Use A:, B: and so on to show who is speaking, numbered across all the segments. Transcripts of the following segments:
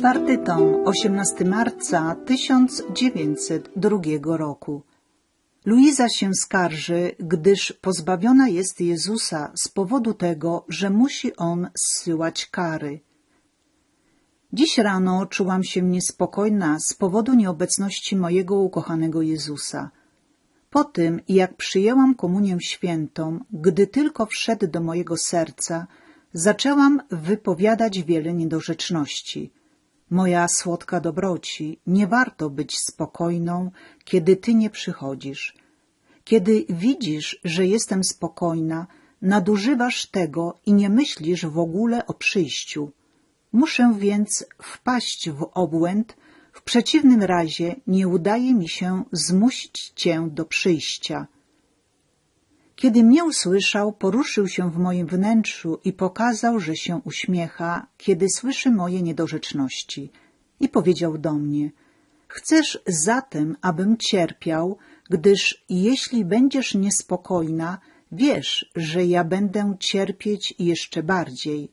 A: Czwarty tom, 18 marca 1902 roku. Luiza się skarży, gdyż pozbawiona jest Jezusa z powodu tego, że musi On zsyłać kary. Dziś rano czułam się niespokojna z powodu nieobecności mojego ukochanego Jezusa. Po tym, jak przyjęłam komunię świętą, gdy tylko wszedł do mojego serca, zaczęłam wypowiadać wiele niedorzeczności. Moja słodka dobroci, nie warto być spokojną, kiedy ty nie przychodzisz. Kiedy widzisz, że jestem spokojna, nadużywasz tego i nie myślisz w ogóle o przyjściu. Muszę więc wpaść w obłęd, w przeciwnym razie nie udaje mi się zmusić cię do przyjścia. Kiedy mnie usłyszał, poruszył się w moim wnętrzu i pokazał, że się uśmiecha, kiedy słyszy moje niedorzeczności. I powiedział do mnie, chcesz zatem, abym cierpiał, gdyż jeśli będziesz niespokojna, wiesz, że ja będę cierpieć jeszcze bardziej.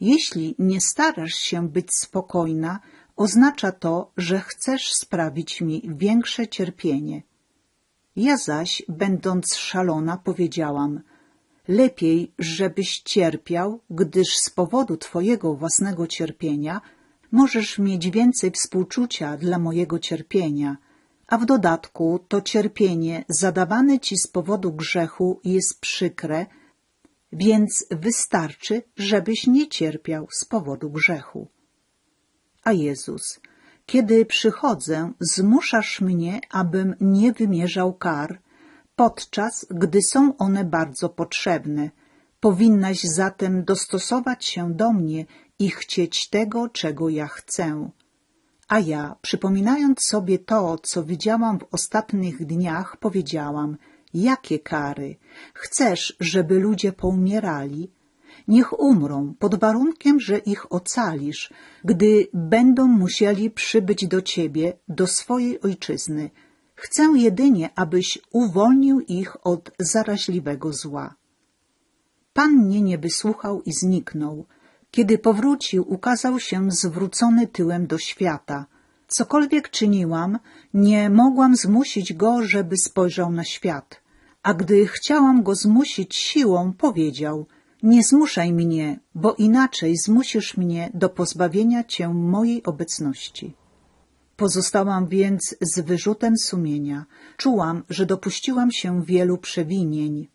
A: Jeśli nie starasz się być spokojna, oznacza to, że chcesz sprawić mi większe cierpienie. Ja zaś, będąc szalona, powiedziałam, lepiej, żebyś cierpiał, gdyż z powodu twojego własnego cierpienia możesz mieć więcej współczucia dla mojego cierpienia, a w dodatku to cierpienie zadawane ci z powodu grzechu jest przykre, więc wystarczy, żebyś nie cierpiał z powodu grzechu. A Jezus, kiedy przychodzę, zmuszasz mnie, abym nie wymierzał kar, podczas gdy są one bardzo potrzebne. Powinnaś zatem dostosować się do mnie i chcieć tego, czego ja chcę. A ja, przypominając sobie to, co widziałam w ostatnich dniach, powiedziałam, jakie kary? Chcesz, żeby ludzie poumierali? Niech umrą pod warunkiem, że ich ocalisz, gdy będą musieli przybyć do ciebie, do swojej ojczyzny. Chcę jedynie, abyś uwolnił ich od zaraźliwego zła. Pan mnie nie wysłuchał i zniknął. Kiedy powrócił, ukazał się zwrócony tyłem do świata. Cokolwiek czyniłam, nie mogłam zmusić go, żeby spojrzał na świat. A gdy chciałam go zmusić siłą, powiedział – nie zmuszaj mnie, bo inaczej zmusisz mnie do pozbawienia cię mojej obecności. Pozostałam więc z wyrzutem sumienia. Czułam, że dopuściłam się wielu przewinień.